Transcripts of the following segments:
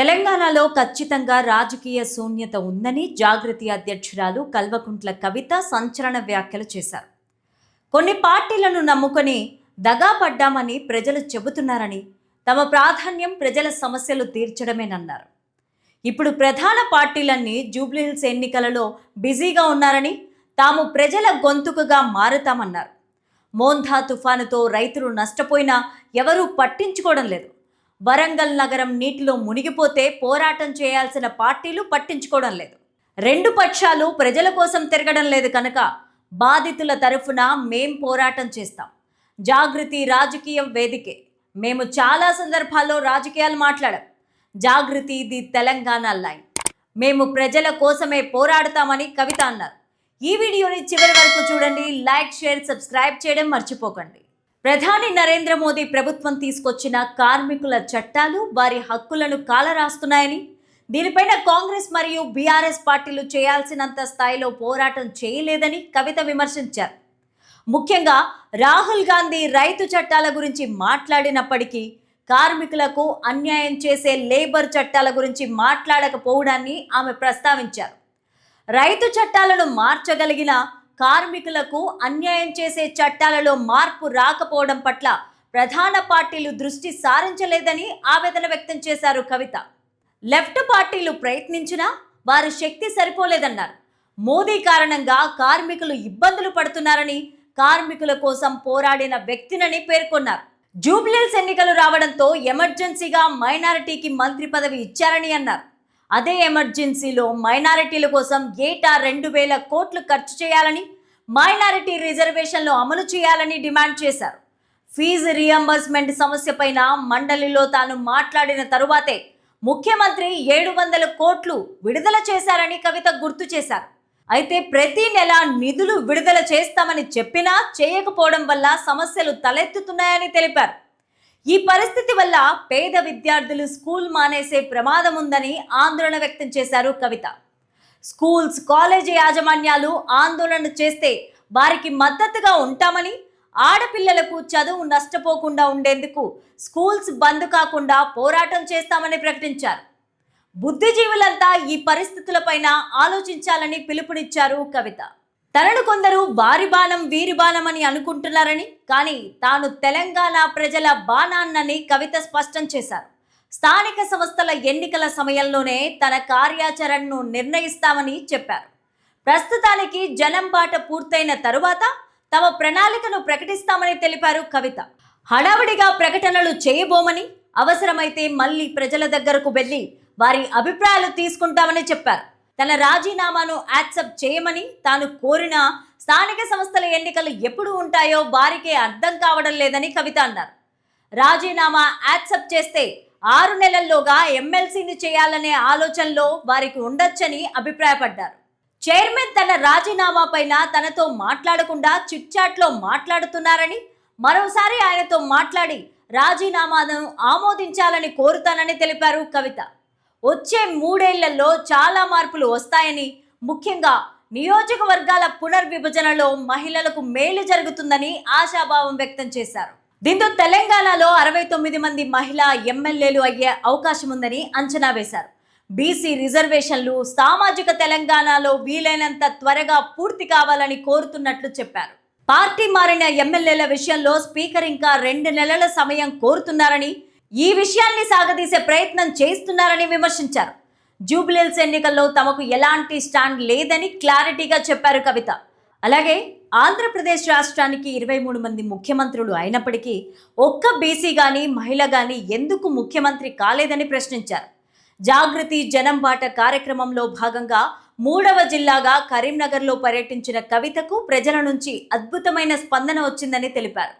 తెలంగాణలో ఖచ్చితంగా రాజకీయ శూన్యత ఉందని జాగృతి అధ్యక్షురాలు కల్వకుంట్ల కవిత సంచలన వ్యాఖ్యలు చేశారు. కొన్ని పార్టీలను నమ్ముకొని దగా పడ్డామని ప్రజలు చెబుతున్నారని తమ ప్రాధాన్యం ప్రజల సమస్యలు తీర్చడమేనన్నారు. ఇప్పుడు ప్రధాన పార్టీలన్నీ జూబ్లీహిల్స్ ఎన్నికలలో బిజీగా ఉన్నారని తాము ప్రజల గొంతుకగా మారుతామన్నారు. మోంధా తుఫానుతో రైతులు నష్టపోయినా ఎవరూ పట్టించుకోవడం లేదు. వరంగల్ నగరం నీటిలో మునిగిపోతే పోరాటం చేయాల్సిన పార్టీలు పట్టించుకోవడం లేదు. రెండు పక్షాలు ప్రజల కోసం తిరగడం లేదు కనుక బాధితుల తరఫున మేం పోరాటం చేస్తాం. జాగృతి రాజకీయం వేదికే. మేము చాలా సందర్భాల్లో రాజకీయాలు మాట్లాడాం. Jagruthi the Telangana line. మేము ప్రజల కోసమే పోరాడతామని కవిత అన్నారు. ఈ వీడియోని చివరి వరకు చూడండి. లైక్ షేర్ సబ్స్క్రైబ్ చేయడం మర్చిపోకండి. ప్రధాని నరేంద్ర మోదీ ప్రభుత్వం తీసుకొచ్చిన కార్మికుల చట్టాలు వారి హక్కులను కాలరాస్తున్నాయని దీనిపైన కాంగ్రెస్ మరియు బీఆర్ఎస్ పార్టీలు చేయాల్సినంత స్థాయిలో పోరాటం చేయలేదని కవిత విమర్శించారు. ముఖ్యంగా రాహుల్ గాంధీ రైతు చట్టాల గురించి మాట్లాడినప్పటికీ కార్మికులకు అన్యాయం చేసే లేబర్ చట్టాల గురించి మాట్లాడకపోవడాన్ని ఆమె ప్రస్తావించారు. రైతు చట్టాలను మార్చగలిగిన కార్మికులకు అన్యాయం చేసే చట్టాలలో మార్పు రాకపోవడం పట్ల ప్రధాన పార్టీలు దృష్టి సారించలేదని ఆవేదన వ్యక్తం చేశారు కవిత. లెఫ్ట్ పార్టీలు ప్రయత్నించినా వారి శక్తి సరిపోలేదన్నారు. మోదీ కారణంగా కార్మికులు ఇబ్బందులు పడుతున్నారని కార్మికుల కోసం పోరాడిన వ్యక్తినని పేర్కొన్నారు. జూబ్లీల్స్ ఎన్నికలు రావడంతో ఎమర్జెన్సీగా మైనారిటీకి మంత్రి పదవి ఇచ్చారని అన్నారు. అదే ఎమర్జెన్సీలో మైనారిటీల కోసం ఏటా రెండు వేల కోట్లు ఖర్చు చేయాలని మైనారిటీ రిజర్వేషన్లు అమలు చేయాలని డిమాండ్ చేశారు. ఫీజు రియంబర్స్మెంట్ సమస్యపైన మండలిలో తాను మాట్లాడిన తరువాతే ముఖ్యమంత్రి ఏడు వందల కోట్లు విడుదల చేశారని కవిత గుర్తు చేశారు. అయితే ప్రతి నెల నిధులు విడుదల చేస్తామని చెప్పినా చేయకపోవడం వల్ల సమస్యలు తలెత్తుతున్నాయని తెలిపారు. ఈ పరిస్థితి వల్ల పేద విద్యార్థులు స్కూల్ మానేసే ప్రమాదం ఉందని ఆందోళన వ్యక్తం చేశారు కవిత. స్కూల్స్ కాలేజీ యాజమాన్యాలు ఆందోళన చేస్తే వారికి మద్దతుగా ఉంటామని ఆడపిల్లలకు చదువు నష్టపోకుండా ఉండేందుకు స్కూల్స్ బంద్ కాకుండా పోరాటం చేస్తామని ప్రకటించారు. బుద్ధిజీవులంతా ఈ పరిస్థితులపైన ఆలోచించాలని పిలుపునిచ్చారు కవిత. తనను కొందరు వారి బాణం వీరి బాణం అని అనుకుంటున్నారని కానీ తాను తెలంగాణ ప్రజల బాణాన్నని కవిత స్పష్టం చేశారు. స్థానిక సంస్థల ఎన్నికల సమయంలోనే తన కార్యాచరణను నిర్ణయిస్తామని చెప్పారు. ప్రస్తుతానికి జనం బాట పూర్తయిన తరువాత తమ ప్రణాళికను ప్రకటిస్తామని తెలిపారు కవిత. హడావిడిగా ప్రకటనలు చేయబోమని అవసరమైతే మళ్ళీ ప్రజల దగ్గరకు వెళ్ళి వారి అభిప్రాయాలు తీసుకుంటామని చెప్పారు. తన రాజీనామాను యాక్సెప్ట్ చేయమని తాను కోరిన స్థానిక సంస్థల ఎన్నికలు ఎప్పుడు ఉంటాయో వారికే అర్థం కావడం లేదని కవిత అన్నారు. రాజీనామా యాక్సెప్ట్ చేస్తే ఆరు నెలల్లోగా ఎమ్మెల్సీని చేయాలనే ఆలోచనలో వారికి ఉండొచ్చని అభిప్రాయపడ్డారు. చైర్మన్ తన రాజీనామా పైన తనతో మాట్లాడకుండా చిట్చాట్లో మాట్లాడుతున్నారని మరోసారి ఆయనతో మాట్లాడి రాజీనామాను ఆమోదించాలని కోరుతానని తెలిపారు కవిత. వచ్చే మూడేళ్ళలో చాలా మార్పులు వస్తాయని ముఖ్యంగా నియోజకవర్గాల పునర్విభజనలో మహిళలకు మేలు జరుగుతుందని ఆశాభావం వ్యక్తం చేశారు. దీంతో తెలంగాణలో అరవై తొమ్మిది మంది మహిళా ఎమ్మెల్యేలు అయ్యే అవకాశం ఉందని అంచనా వేశారు. బీసీ రిజర్వేషన్లు సామాజిక తెలంగాణలో వీలైనంత త్వరగా పూర్తి కావాలని కోరుతున్నట్లు చెప్పారు. పార్టీ మారిన ఎమ్మెల్యేల విషయంలో స్పీకర్ ఇంకా రెండు నెలల సమయం కోరుతున్నారని ఈ విషయాన్ని సాగదీసే ప్రయత్నం చేస్తున్నారని విమర్శించారు. జూబ్లీల్స్ ఎన్నికల్లో తమకు ఎలాంటి స్టాండ్ లేదని క్లారిటీగా చెప్పారు కవిత. అలాగే ఆంధ్రప్రదేశ్ రాష్ట్రానికి ఇరవై మూడు మంది ముఖ్యమంత్రులు అయినప్పటికీ ఒక్క బీసీ కానీ మహిళ కానీ ఎందుకు ముఖ్యమంత్రి కాలేదని ప్రశ్నించారు. జాగృతి జనం బాట కార్యక్రమంలో భాగంగా మూడవ జిల్లాగా కరీంనగర్లో పర్యటించిన కవితకు ప్రజల నుంచి అద్భుతమైన స్పందన వచ్చిందని తెలిపారు.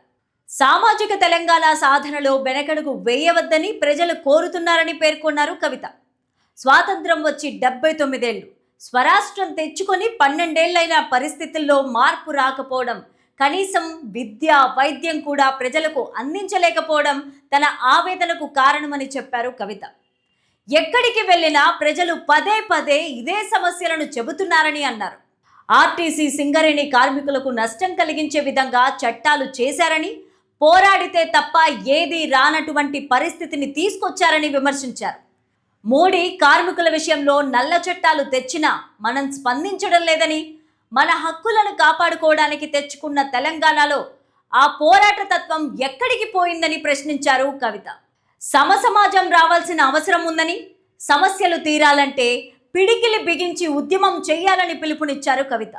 సామాజిక తెలంగాణ సాధనలో వెనకడుగు వేయవద్దని ప్రజలు కోరుతున్నారని పేర్కొన్నారు కవిత. స్వాతంత్రం వచ్చి డెబ్బై తొమ్మిదేళ్ళు స్వరాష్ట్రం తెచ్చుకొని పన్నెండేళ్ళైన పరిస్థితుల్లో మార్పు రాకపోవడం కనీసం విద్య వైద్యం కూడా ప్రజలకు అందించలేకపోవడం తన ఆవేదనకు కారణమని చెప్పారు కవిత. ఎక్కడికి వెళ్ళినా ప్రజలు పదే పదే ఇదే సమస్యలను చెబుతున్నారని అన్నారు. ఆర్టీసీ సింగరేణి కార్మికులకు నష్టం కలిగించే విధంగా చట్టాలు చేశారని పోరాడితే తప్ప ఏది రానటువంటి పరిస్థితిని తీసుకొచ్చారని విమర్శించారు. మోడీ కార్మికుల విషయంలో నల్ల చట్టాలు తెచ్చినా మనం స్పందించడం లేదని మన హక్కులను కాపాడుకోవడానికి తెచ్చుకున్న తెలంగాణలో ఆ పోరాట తత్వం ఎక్కడికి పోయిందని ప్రశ్నించారు కవిత. సమసమాజం రావాల్సిన అవసరం ఉందని సమస్యలు తీరాలంటే పిడికిలి బిగించి ఉద్యమం చేయాలని పిలుపునిచ్చారు కవిత.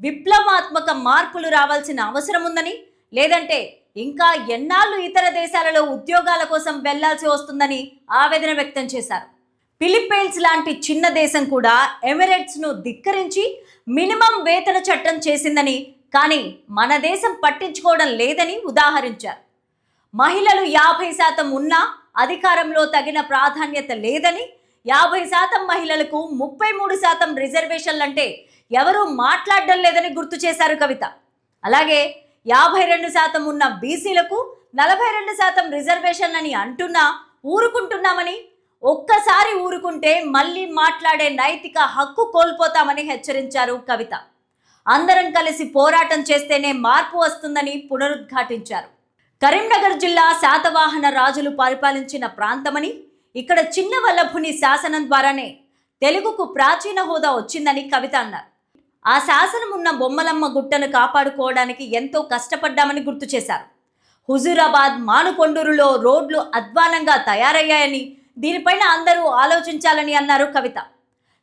విప్లవాత్మక మార్పులు రావాల్సిన అవసరం ఉందని లేదంటే ఇంకా ఎన్నాళ్ళు ఇతర దేశాలలో ఉద్యోగాల కోసం వెళ్ళాల్సి వస్తుందని ఆవేదన వ్యక్తం చేశారు. ఫిలిప్పైన్స్ లాంటి చిన్న దేశం కూడా ఎమిరేట్స్ను ధిక్కరించి మినిమం వేతన చట్టం చేసిందని కానీ మన దేశం పట్టించుకోవడం లేదని ఉదాహరించారు. మహిళలు యాభై శాతం ఉన్నా అధికారంలో తగిన ప్రాధాన్యత లేదని యాభై శాతం మహిళలకు ముప్పై మూడు శాతం రిజర్వేషన్లంటే ఎవరూ మాట్లాడడం లేదని గుర్తు చేశారు కవిత. అలాగే యాభై రెండు శాతం ఉన్న బీసీలకు నలభై రెండు శాతం రిజర్వేషన్లని అంటున్నా ఊరుకుంటున్నామని? ఒక్కసారి ఊరుకుంటే మళ్ళీ మాట్లాడే నైతిక హక్కు కోల్పోతామని హెచ్చరించారు కవిత. అందరం కలిసి పోరాటం చేస్తేనే మార్పు వస్తుందని పునరుద్ఘాటించారు. కరీంనగర్ జిల్లా శాతవాహన రాజులు పరిపాలించిన ప్రాంతమని ఇక్కడ చిన్న వల్లభుని శాసనం ద్వారానే తెలుగుకు ప్రాచీన హోదా వచ్చిందని కవిత అన్నారు. ఆ శాసనం ఉన్న బొమ్మలమ్మ గుట్టను కాపాడుకోవడానికి ఎంతో కష్టపడ్డామని గుర్తు చేశారు. హుజూరాబాద్ మానుకొండూరులో రోడ్లు అధ్వానంగా తయారయ్యాయని దీనిపైన అందరూ ఆలోచించాలని అన్నారు కవిత.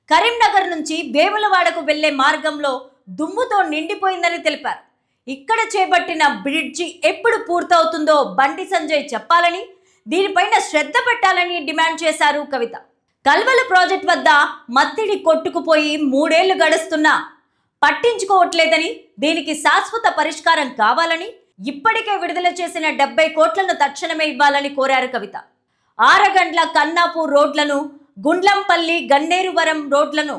కరీంనగర్ నుంచి వేములవాడకు వెళ్ళే మార్గంలో దుమ్ముతో నిండిపోయిందని తెలిపారు. ఇక్కడ చేపట్టిన బ్రిడ్జి ఎప్పుడు పూర్తవుతుందో బండి సంజయ్ చెప్పాలని దీనిపైన శ్రద్ధ పెట్టాలని డిమాండ్ చేశారు కవిత. కల్వల ప్రాజెక్ట్ వద్ద మత్తిడి కొట్టుకుపోయి మూడేళ్ళు గడుస్తున్నా పట్టించుకోవట్లేదని దీనికి శాశ్వత పరిష్కారం కావాలని ఇప్పటికే విడుదల చేసిన డెబ్బై కోట్లను తక్షణమే ఇవ్వాలని కోరారు కవిత. ఆరగండ్ల కన్నాపూర్ రోడ్లను గుండ్లంపల్లి గన్నేరువరం రోడ్లను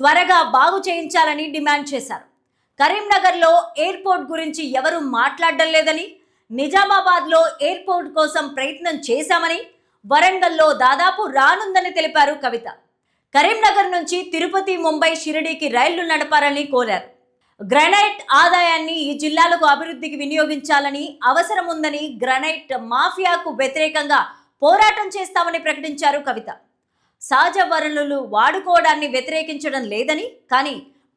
త్వరగా బాగు చేయించాలని డిమాండ్ చేశారు. కరీంనగర్లో ఎయిర్పోర్ట్ గురించి ఎవరు మాట్లాడడం లేదని నిజామాబాద్లో ఎయిర్పోర్ట్ కోసం ప్రయత్నం చేశామని వరంగల్లో దాదాపు రానుందని తెలిపారు కవిత. కరీంనగర్ నుంచి తిరుపతి ముంబై షిరిడీకి రైళ్ళు నడపాలని కోరారు. గ్రనైట్ ఆదాయాన్ని ఈ జిల్లాలకు అభివృద్ధికి వినియోగించాలని అవసరం ఉందని గ్రనైట్ మాఫియాకు వ్యతిరేకంగా పోరాటం చేస్తామని ప్రకటించారు కవిత. సహజ వనరులు వాడుకోవడాన్ని వ్యతిరేకించడం లేదని కానీ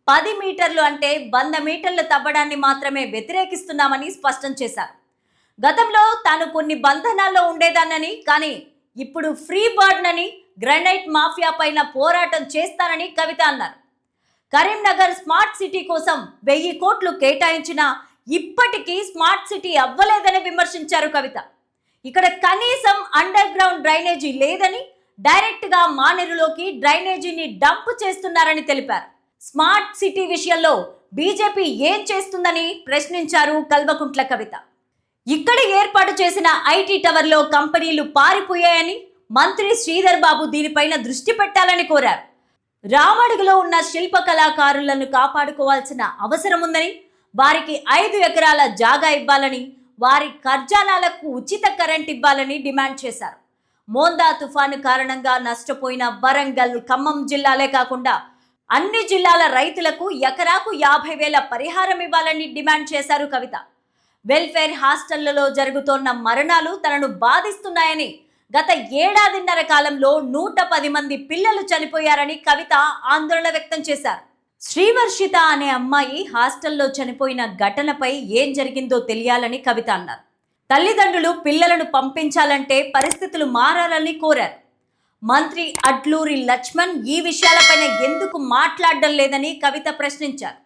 పది మీటర్లు అంటే వంద మీటర్లు తవ్వడాన్ని మాత్రమే వ్యతిరేకిస్తున్నామని స్పష్టం చేశారు. గతంలో తాను కొన్ని బంధనాల్లో ఉండేదానని కానీ ఇప్పుడు ఫ్రీ బర్డ్నని గ్రనైట్ మాఫియా పైన పోరాటం చేస్తానని కవిత అన్నారు. కరీంనగర్ స్మార్ట్ సిటీ కోసం వెయ్యి కోట్లు కేటాయించిన ఇప్పటికీ స్మార్ట్ సిటీ అవ్వలేదని విమర్శించారు కవిత. ఇక్కడ కనీసం అండర్ గ్రౌండ్ డ్రైనేజీ లేదని డైరెక్ట్గా మానేరులోకి డ్రైనేజీని డంప్ చేస్తున్నారని తెలిపారు. స్మార్ట్ సిటీ విషయంలో బీజేపీ ఏం చేస్తుందని ప్రశ్నించారు కల్వకుంట్ల కవిత. ఇక్కడ ఏర్పాటు చేసిన ఐటీ టవర్లో కంపెనీలు పారిపోయాయని మంత్రి శ్రీధర్ బాబు దీనిపైన దృష్టి పెట్టాలని కోరారు. రామడుగులో ఉన్న శిల్ప కళాకారులను కాపాడుకోవాల్సిన అవసరం ఉందని వారికి ఐదు ఎకరాల జాగా ఇవ్వాలని వారి కర్జానాలకు ఉచిత కరెంట్ ఇవ్వాలని డిమాండ్ చేశారు. మోందా తుఫాను కారణంగా నష్టపోయిన వరంగల్ ఖమ్మం జిల్లాలే కాకుండా అన్ని జిల్లాల రైతులకు ఎకరాకు యాభై వేల పరిహారం ఇవ్వాలని డిమాండ్ చేశారు కవిత. వెల్ఫేర్ హాస్టళ్ళలో జరుగుతోన్న మరణాలు తనను బాధిస్తున్నాయని గత ఏడాదిన్నర కాలంలో నూట పది మంది పిల్లలు చనిపోయారని కవిత ఆందోళన వ్యక్తం చేశారు. శ్రీవర్షిత అనే అమ్మాయి హాస్టల్లో చనిపోయిన ఘటనపై ఏం జరిగిందో తెలియాలని కవిత అన్నారు. తల్లిదండ్రులు పిల్లలను పంపించాలంటే పరిస్థితులు మారాలని కోరారు. మంత్రి అడ్లూరి లక్ష్మణ్ ఈ విషయాలపైన ఎందుకు మాట్లాడడం లేదని కవిత ప్రశ్నించారు.